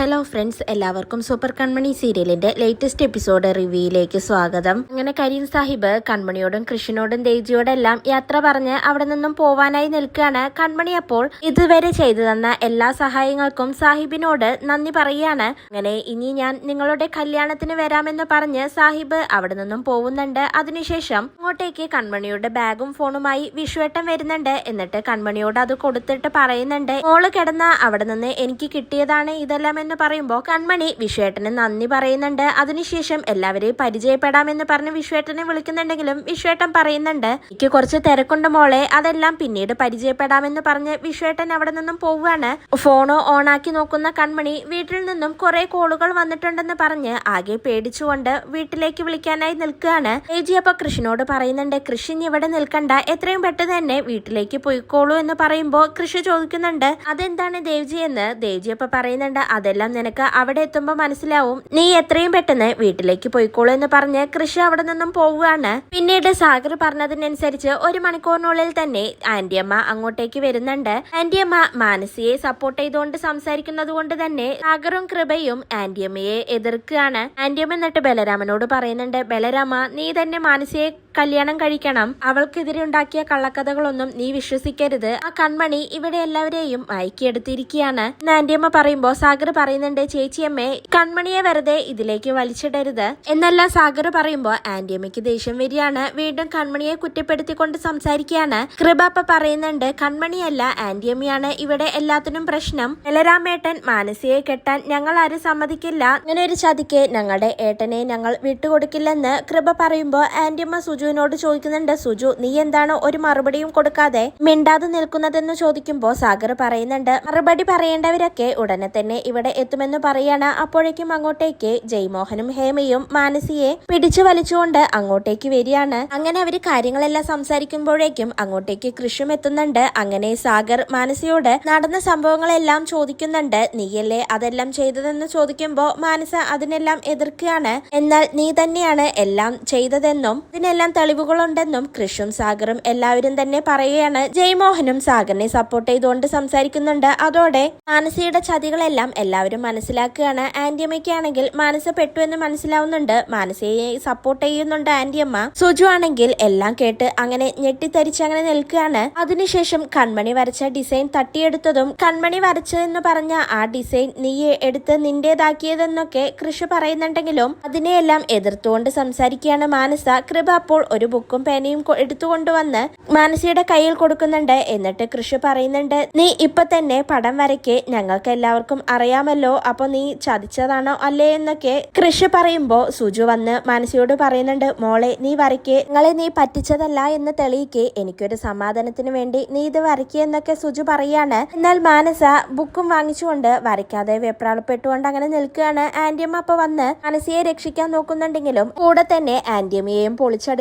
Hello friends എല്ലാവർക്കും super Kanmani സീരിയലിന്റെ latest episode റിവ്യൂയിലേക്ക് സ്വാഗതം. അങ്ങനെ കരീം സാഹിബ് കൺമണിയോടും കൃഷ്ണനോടും ദേജിയോടെല്ലാം യാത്ര പറഞ്ഞ് അവിടെ നിന്നും പോവാനായി നിൽക്കുകയാണ് കൺമണി അപ്പോൾ. ഇതുവരെ ചെയ്തു തന്ന എല്ലാ സഹായങ്ങൾക്കും സാഹിബിനോട് നന്ദി പറയുകയാണ്. അങ്ങനെ ഇനി ഞാൻ നിങ്ങളുടെ കല്യാണത്തിന് വരാമെന്ന് പറഞ്ഞ് സാഹിബ് അവിടെ നിന്നും പോകുന്നുണ്ട്. അതിനുശേഷം അങ്ങോട്ടേക്ക് കൺമണിയുടെ ബാഗും ഫോണുമായി വിഷുവേട്ടം വരുന്നുണ്ട്. എന്നിട്ട് കൺമണിയോട് അത് കൊടുത്തിട്ട് പറയുന്നുണ്ട് മോൾ കിടന്ന അവിടെ നിന്ന് എനിക്ക് കിട്ടിയതാണ് ഇതെല്ലാം എന്ന് പറയുമ്പോൾ കൺമണി വിശ്വേട്ടന് നന്ദി പറയുന്നുണ്ട്. അതിനുശേഷം എല്ലാവരെയും പരിചയപ്പെടാമെന്ന് പറഞ്ഞ് വിശ്വേട്ടനെ വിളിക്കുന്നുണ്ടെങ്കിലും വിശ്വേട്ടൻ പറയുന്നുണ്ട് എനിക്ക് കുറച്ച് തിരക്കുണ്ട് മോളെ. അതെല്ലാം പിന്നീട് പരിചയപ്പെടാമെന്ന് പറഞ്ഞ് വിശ്വേട്ടൻ അവിടെ നിന്നും പോവുകയാണ്. ഫോണോ ഓണാക്കി നോക്കുന്ന കൺമണി വീട്ടിൽ നിന്നും കുറെ കോളുകൾ വന്നിട്ടുണ്ടെന്ന് പറഞ്ഞ് ആകെ പേടിച്ചുകൊണ്ട് വീട്ടിലേക്ക് വിളിക്കാനായി നിൽക്കുകയാണ്. ഏജി അപ്പൊ കൃഷിനോട് പറയുന്നുണ്ട് കൃഷി ഇവിടെ നിൽക്കണ്ട. എത്രയും പെട്ടെന്ന് തന്നെ വീട്ടിലേക്ക് പോയിക്കോളൂ എന്ന് പറയുമ്പോൾ കൃഷി ചോദിക്കുന്നുണ്ട് അതെന്താണ് ദേവ്ജി? എന്ന് ദേവ്ജി അപ്പൊ പറയുന്നുണ്ട് അതെല്ലാം നിനക്ക് അവിടെ എത്തുമ്പോൾ മനസ്സിലാവും. നീ എത്രയും പെട്ടെന്ന് വീട്ടിലേക്ക് പോയിക്കോളൂ എന്ന് പറഞ്ഞ് കൃഷി അവിടെ നിന്നും പോവുകയാണ്. പിന്നീട് സാഗർ പറഞ്ഞതിനനുസരിച്ച് ഒരു മണിക്കൂറിനുള്ളിൽ തന്നെ ആന്റിയമ്മ അങ്ങോട്ടേക്ക് വരുന്നുണ്ട്. ആന്റിയമ്മ മാനസിയെ സപ്പോർട്ട് ചെയ്തുകൊണ്ട് സംസാരിക്കുന്നത് കൊണ്ട് തന്നെ സാഗറും കൃപയും ആന്റിയമ്മയെ എതിർക്കുകയാണ്. ആന്റിയമ്മ എന്നിട്ട് ബലരാമനോട് പറയുന്നുണ്ട് ബലരാമ നീ തന്നെ മാനസിയെ കല്യാണം കഴിക്കണം. അവൾക്കെതിരെ ഉണ്ടാക്കിയ കള്ളക്കഥകളൊന്നും നീ വിശ്വസിക്കരുത്. ആ കൺമണി ഇവിടെ എല്ലാവരെയും മയക്കിയെടുത്തിരിക്കുകയാണ്. നാന്റിയമ്മ ആന്റിയമ്മ പറയുമ്പോ സാഗർ പറയുന്നുണ്ട് ചേച്ചിയമ്മേ കൺമണിയെ വെറുതെ ഇതിലേക്ക് വലിച്ചിടരുത്. എന്നല്ല സാഗർ പറയുമ്പോ ആന്റിയമ്മയ്ക്ക് ദേഷ്യം വരികയാണ്. വീണ്ടും കൺമണിയെ കുറ്റപ്പെടുത്തിക്കൊണ്ട് സംസാരിക്കുകയാണ്. കൃപ അപ്പ പറയുന്നുണ്ട് കൺമണിയല്ല ആന്റിയമ്മയാണ്. ഇവിടെ എല്ലാത്തിനും പ്രശ്നം. ബലരാമേട്ടൻ മാനസിയെ കെട്ടാൻ ഞങ്ങൾ ആരും സമ്മതിക്കില്ല. അങ്ങനെ ഒരു ചതിക്ക് ഞങ്ങളുടെ ഏട്ടനെ ഞങ്ങൾ വിട്ടുകൊടുക്കില്ലെന്ന് കൃപ പറയുമ്പോ ആന്റിയമ്മ സുജുവിനോട് ചോദിക്കുന്നുണ്ട് സുജു നീ എന്താണ് ഒരു മറുപടിയും കൊടുക്കാതെ മിണ്ടാതെ നിൽക്കുന്നതെന്ന് ചോദിക്കുമ്പോൾ സാഗർ പറയുന്നുണ്ട് മറുപടി പറയേണ്ടവരൊക്കെ ഉടനെ തന്നെ ഇവിടെ എത്തുമെന്ന് പറയാണ്. അപ്പോഴേക്കും അങ്ങോട്ടേക്ക് ജയ്മോഹനും ഹേമയും മാനസിയെ പിടിച്ചു വലിച്ചുകൊണ്ട് അങ്ങോട്ടേക്ക് വരികയാണ്. അങ്ങനെ അവർ കാര്യങ്ങളെല്ലാം സംസാരിക്കുമ്പോഴേക്കും അങ്ങോട്ടേക്ക് കൃഷ്യം എത്തുന്നുണ്ട്. അങ്ങനെ സാഗർ മാനസിയോട് നടന്ന സംഭവങ്ങളെല്ലാം ചോദിക്കുന്നുണ്ട്. നീയല്ലേ അതെല്ലാം ചെയ്തതെന്ന് ചോദിക്കുമ്പോ മാനസ അതിനെല്ലാം എതിർക്കുകയാണ്. എന്നാൽ നീ തന്നെയാണ് എല്ലാം ചെയ്തതെന്നും ഇതിനെല്ലാം തെളിവുകളുണ്ടെന്നും കൃഷും സാഗറും എല്ലാവരും തന്നെ പറയുകയാണ്. ജയ്മോഹനും സാഗറിനെ സപ്പോർട്ട് ചെയ്തുകൊണ്ട് സംസാരിക്കുന്നുണ്ട്. അതോടെ മാനസിയുടെ ചതികളെല്ലാം എല്ലാവരും മനസ്സിലാക്കുകയാണ്. ആന്റിയമ്മയ്ക്കാണെങ്കിൽ മാനസ പെട്ടു എന്ന് മനസ്സിലാവുന്നുണ്ട്. മാനസയെ സപ്പോർട്ട് ചെയ്യുന്നുണ്ട് ആന്റിയമ്മ സുജു ആണെങ്കിൽ എല്ലാം കേട്ട് അങ്ങനെ ഞെട്ടിത്തരിച്ച് അങ്ങനെ നിൽക്കുകയാണ്. അതിനുശേഷം കൺമണി വരച്ച ഡിസൈൻ തട്ടിയെടുത്തതും കൺമണി വരച്ചതെന്ന് പറഞ്ഞ ആ ഡിസൈൻ നീ എടുത്ത് നിന്റേതാക്കിയതെന്നൊക്കെ കൃഷി പറയുന്നുണ്ടെങ്കിലും അതിനെയെല്ലാം എതിർത്തുകൊണ്ട് സംസാരിക്കുകയാണ് മാനസ. കൃപ അപ്പോൾ ഒരു ബുക്കും പേനയും എടുത്തുകൊണ്ടുവന്ന് മാനസിയുടെ കയ്യിൽ കൊടുക്കുന്നുണ്ട്. എന്നിട്ട് കൃഷി പറയുന്നുണ്ട് നീ ഇപ്പൊ തന്നെ പടം വരയ്ക്ക്. ഞങ്ങൾക്ക് എല്ലാവർക്കും അറിയാമല്ലോ. അപ്പൊ നീ ചതിച്ചതാണോ അല്ലേ? എന്നൊക്കെ കൃഷി പറയുമ്പോ സുജു വന്ന് മാനസിയോട് പറയുന്നുണ്ട് മോളെ നീ വരയ്ക്ക്. നിങ്ങളെ നീ പറ്റിച്ചതല്ല എന്ന് തെളിയിക്ക്. എനിക്കൊരു സമാധാനത്തിന് വേണ്ടി നീ ഇത് വരയ്ക്കുക എന്നൊക്കെ സുജു പറയാണ്. എന്നാൽ മാനസ ബുക്കും വാങ്ങിച്ചുകൊണ്ട് വരയ്ക്കാതെ വെപ്രാളപ്പെട്ടുകൊണ്ട് അങ്ങനെ നിൽക്കുകയാണ്. ആന്റിയമ്മ അപ്പൊ വന്ന് മാനസിയെ രക്ഷിക്കാൻ നോക്കുന്നുണ്ടെങ്കിലും കൂടെ തന്നെ ആന്റിയമ്മയെയും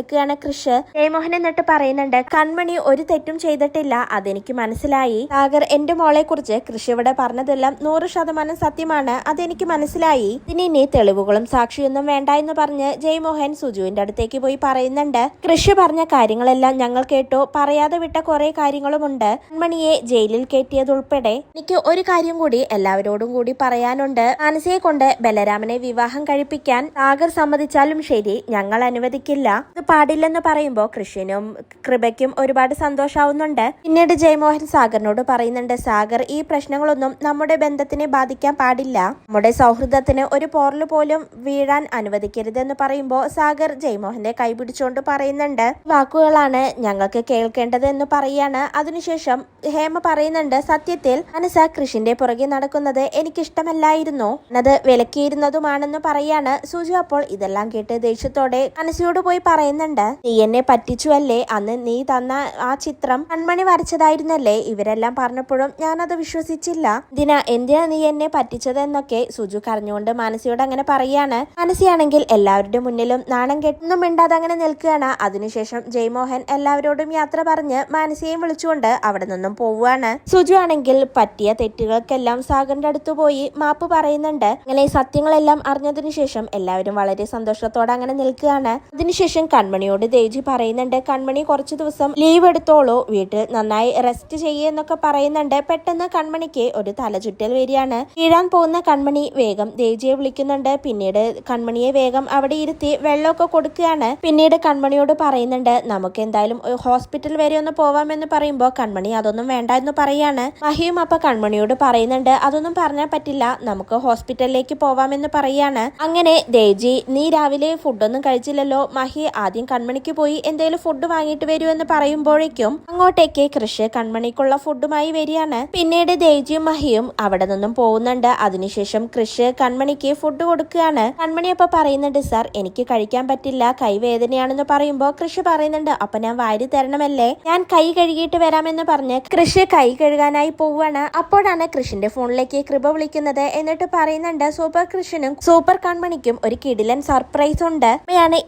പൊളിച്ചെടുക്കുകയാണ് കൃഷ്. ജയമോഹൻ എന്നിട്ട് പറയുന്നുണ്ട് കൺമണി ഒരു തെറ്റും ചെയ്തിട്ടില്ല. അതെനിക്ക് മനസ്സിലായി. സാഗർ എന്റെ മോളെ കുറിച്ച് കൃഷി ഇവിടെ പറഞ്ഞതെല്ലാം നൂറ് ശതമാനം സത്യമാണ്. അതെനിക്ക് മനസ്സിലായി. ഇനി ഇനി തെളിവുകളും സാക്ഷിയൊന്നും വേണ്ട എന്ന് പറഞ്ഞ് ജയ്മോഹൻ സുജുവിന്റെ അടുത്തേക്ക് പോയി പറയുന്നുണ്ട്. കൃഷി പറഞ്ഞ കാര്യങ്ങളെല്ലാം ഞങ്ങൾ കേട്ടു. പറയാതെ വിട്ട കുറെ കാര്യങ്ങളുമുണ്ട്. കൺമണിയെ ജയിലിൽ കയറ്റിയതുൾപ്പെടെ എനിക്ക് ഒരു കാര്യം കൂടി എല്ലാവരോടും കൂടി പറയാനുണ്ട്. മാനസിയെ കൊണ്ട് ബലരാമനെ വിവാഹം കഴിപ്പിക്കാൻ സാഗർ സമ്മതിച്ചാലും ശരി ഞങ്ങൾ അനുവദിക്കില്ല. ഇത് പാടില്ലെന്ന് പറയുമ്പോൾ കൃഷിനും കൃപയ്ക്കും ഒരുപാട് സന്തോഷാവുന്നുണ്ട്. പിന്നീട് ജയമോഹൻ സാഗറിനോട് പറയുന്നുണ്ട് സാഗർ ഈ പ്രശ്നങ്ങളൊന്നും നമ്മുടെ ബന്ധത്തിനെ ബാധിക്കാൻ പാടില്ല. നമ്മുടെ സൗഹൃദത്തിന് ഒരു പോറൽ പോലും വീഴാൻ അനുവദിക്കരുതെന്ന് പറയുമ്പോൾ സാഗർ ജയമോഹന്റെ കൈപിടിച്ചുകൊണ്ട് പറയുന്നുണ്ട്. വാക്കുകളാണ് ഞങ്ങൾക്ക് കേൾക്കേണ്ടത് എന്ന് പറയാണ്. അതിനുശേഷം ഹേമ പറയുന്നുണ്ട് സത്യത്തിൽ മനസ്സ കൃഷിന്റെ പുറകെ നടക്കുന്നത് എനിക്കിഷ്ടമല്ലായിരുന്നു. അത് വിലക്കിയിരുന്നതുമാണെന്ന് പറയാണ്. സുജു അപ്പോൾ ഇതെല്ലാം കേട്ട് ദേഷ്യത്തോടെ മനസ്സിയോട് പോയി പറയുന്നുണ്ട്. നീ എന്നെ പറ്റിച്ചു അല്ലേ അന്ന് നീ തന്ന ആ ചിത്രം കൺമണി വരച്ചതായിരുന്നല്ലേ? ഇവരെല്ലാം പറഞ്ഞപ്പോഴും ഞാനത് വിശ്വസിച്ചില്ല. ദിന എന്തിനാ നീ എന്നെ പറ്റിച്ചതെന്നൊക്കെ സുജു കരഞ്ഞുകൊണ്ട് മാനസിയോട് അങ്ങനെ പറയാണ്. മാനസിയാണെങ്കിൽ എല്ലാവരുടെ മുന്നിലും നാണം കെട്ടൊന്നും മിണ്ടാതെ അങ്ങനെ നിൽക്കുകയാണ്. അതിനുശേഷം ജയ്മോഹൻ എല്ലാവരോടും യാത്ര പറഞ്ഞ് മാനസിയെയും വിളിച്ചുകൊണ്ട് അവിടെ നിന്നും പോവുകയാണ്. സുജു ആണെങ്കിൽ പറ്റിയ തെറ്റുകൾക്കെല്ലാം സാഗറിന്റെ അടുത്ത് പോയി മാപ്പ് പറയുന്നുണ്ട്. അങ്ങനെ സത്യങ്ങളെല്ലാം അറിഞ്ഞതിനു ശേഷം എല്ലാവരും വളരെ സന്തോഷത്തോടെ അങ്ങനെ നിൽക്കുകയാണ്. അതിനുശേഷം കൺമണി കൺമണിയോട് ദേജി പറയുന്നുണ്ട് കൺമണി കുറച്ച് ദിവസം ലീവ് എടുത്തോളൂ വീട്ടിൽ നന്നായി റെസ്റ്റ് ചെയ്യുന്നൊക്കെ പറയുന്നുണ്ട്. പെട്ടെന്ന് കൺമണിക്ക് ഒരു തലചുറ്റൽ വരികയാണ്. വീഴാൻ പോകുന്ന കൺമണി വേഗം ദേജിയെ വിളിക്കുന്നുണ്ട്. പിന്നീട് കൺമണിയെ വേഗം അവിടെ ഇരുത്തി വെള്ളമൊക്കെ കൊടുക്കുകയാണ്. പിന്നീട് കൺമണിയോട് പറയുന്നുണ്ട് നമുക്ക് എന്തായാലും ഹോസ്പിറ്റൽ വരെ ഒന്ന് പോവാമെന്ന് പറയുമ്പോൾ കൺമണി അതൊന്നും വേണ്ട എന്ന് പറയാണ്. മഹിയും അപ്പൊ കൺമണിയോട് പറയുന്നുണ്ട് അതൊന്നും പറഞ്ഞാൽ പറ്റില്ല നമുക്ക് ഹോസ്പിറ്റലിലേക്ക് പോവാമെന്ന് പറയാണ്. അങ്ങനെ ദേജി നീ രാവിലെ ഫുഡൊന്നും കഴിച്ചില്ലല്ലോ മഹി ആദ്യം കൺമണിക്ക് പോയി എന്തെങ്കിലും ഫുഡ് വാങ്ങിയിട്ട് എന്ന് പറയുമ്പോഴേക്കും അങ്ങോട്ടേക്ക് കൃഷി കൺമണിക്കുള്ള ഫുഡുമായി വരികയാണ്. പിന്നീട് ദേജിയും മഹിയും അവിടെ നിന്നും പോകുന്നുണ്ട്. അതിനുശേഷം കൃഷി കൺമണിക്ക് ഫുഡ് കൊടുക്കുകയാണ്. കൺമണി അപ്പൊ പറയുന്നുണ്ട് സാർ എനിക്ക് കഴിക്കാൻ പറ്റില്ല കൈവേദനയാണെന്ന് പറയുമ്പോൾ കൃഷി പറയുന്നുണ്ട്. അപ്പൊ ഞാൻ വാരി തരണമല്ലേ? ഞാൻ കൈ കഴുകിയിട്ട് വരാമെന്ന് പറഞ്ഞ് കൃഷി കൈ കഴുകാനായി പോവുകയാണ്. അപ്പോഴാണ് കൃഷിന്റെ ഫോണിലേക്ക് കൃപ വിളിക്കുന്നത് എന്നിട്ട് പറയുന്നുണ്ട് സൂപ്പർ കൃഷിനും സൂപ്പർ കൺമണിക്കും ഒരു കിടിലൻ സർപ്രൈസ് ഉണ്ട്.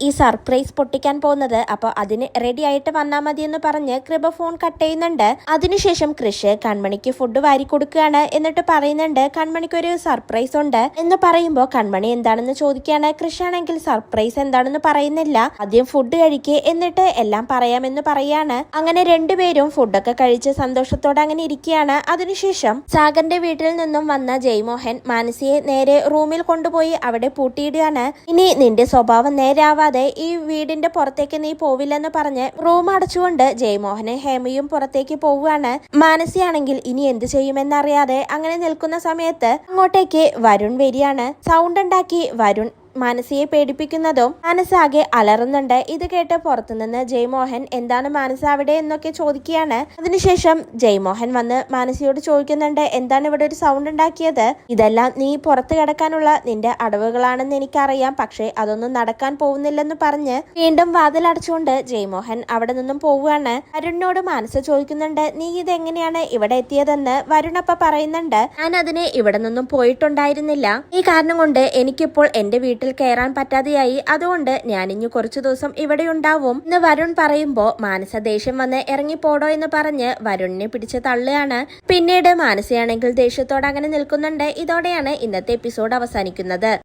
ഈ സർപ്രൈസ് പൊട്ടിക്കാൻ പോകുന്നത്. അപ്പൊ അതിന് റെഡി ആയിട്ട് വന്നാൽ മതി എന്ന് പറഞ്ഞ് കൃപ ഫോൺ കട്ട് ചെയ്യുന്നുണ്ട്. അതിനുശേഷം കൃഷ് കൺമണിക്ക് ഫുഡ് വാരി കൊടുക്കുകയാണ് എന്നിട്ട് പറയുന്നുണ്ട് കൺമണിക്ക് ഒരു സർപ്രൈസ് ഉണ്ട്. എന്ന് പറയുമ്പോൾ കൺമണി എന്താണെന്ന് ചോദിക്കുകയാണ് കൃഷാണെങ്കിൽ സർപ്രൈസ് എന്താണെന്ന് പറയുന്നില്ല. ആദ്യം ഫുഡ് കഴിക്കുക എന്നിട്ട് എല്ലാം പറയാമെന്ന് പറയാണ്. അങ്ങനെ രണ്ടുപേരും ഫുഡൊക്കെ കഴിച്ച് സന്തോഷത്തോടെ അങ്ങനെ ഇരിക്കുകയാണ്. അതിനുശേഷം സാഗറിന്റെ വീട്ടിൽ നിന്നും വന്ന ജയ്മോഹൻ മാനസിയെ നേരെ റൂമിൽ കൊണ്ടുപോയി അവിടെ പൂട്ടിയിടുകയാണ്. ഇനി നിന്റെ സ്വഭാവം നേരാവാതെ ഈ വീടിന്റെ പുറത്തേക്ക് നീ പോവില്ലെന്ന് പറഞ്ഞ് റൂം അടച്ചുകൊണ്ട് ജയമോഹന് ഹേമയും പുറത്തേക്ക് പോവുകയാണ്. മാനസിയാണെങ്കിൽ ഇനി എന്ത് ചെയ്യുമെന്നറിയാതെ അങ്ങനെ നിൽക്കുന്ന സമയത്ത് അങ്ങോട്ടേക്ക് വരുൺ വരികയാണ്. സൗണ്ട് ഉണ്ടാക്കി വരുൺ മാനസിയെ പേടിപ്പിക്കുന്നതും മാനസാകെ അലറുന്നുണ്ട്. ഇത് കേട്ട് പുറത്തുനിന്ന് ജയ്മോഹൻ എന്താണ് മാനസ അവിടെ? എന്നൊക്കെ ചോദിക്കുകയാണ്. അതിനുശേഷം ജയ്മോഹൻ വന്ന് മാനസിയോട് ചോദിക്കുന്നുണ്ട് എന്താണ് ഇവിടെ ഒരു സൗണ്ട് ഉണ്ടാക്കിയത്? ഇതെല്ലാം നീ പുറത്ത് കിടക്കാനുള്ള നിന്റെ അടവുകളാണെന്ന് എനിക്കറിയാം. പക്ഷേ അതൊന്നും നടക്കാൻ പോകുന്നില്ലെന്ന് പറഞ്ഞ് വീണ്ടും വാതിലടച്ചുകൊണ്ട് ജയ്മോഹൻ അവിടെ നിന്നും പോവുകയാണ്. അരുണിനോട് മാനസ ചോദിക്കുന്നുണ്ട് നീ ഇത് എങ്ങനെയാണ് ഇവിടെ എത്തിയതെന്ന്? വരുണപ്പ പറയുന്നുണ്ട് ഞാൻ അതിനെ ഇവിടെ നിന്നും പോയിട്ടുണ്ടായിരുന്നില്ല. ഈ കാരണം കൊണ്ട് എനിക്കിപ്പോൾ എന്റെ വീട്ടിൽ കയറാൻ പറ്റാതെയായി. അതുകൊണ്ട് ഇനി കുറച്ചു ദിവസം ഇവിടെ ഉണ്ടാവും എന്ന് വരുൺ പറയുമ്പോ മാനസ ദേഷ്യം വന്ന് ഇറങ്ങിപ്പോടോ എന്ന് പറഞ്ഞ് വരുണിനെ പിടിച്ച് തള്ളുകയാണ്. പിന്നീട് മാനസയാണെങ്കിൽ ദേഷ്യത്തോടെ അങ്ങനെ നിൽക്കുന്നുണ്ട്. ഇതോടെയാണ് ഇന്നത്തെ എപ്പിസോഡ് അവസാനിക്കുന്നത്.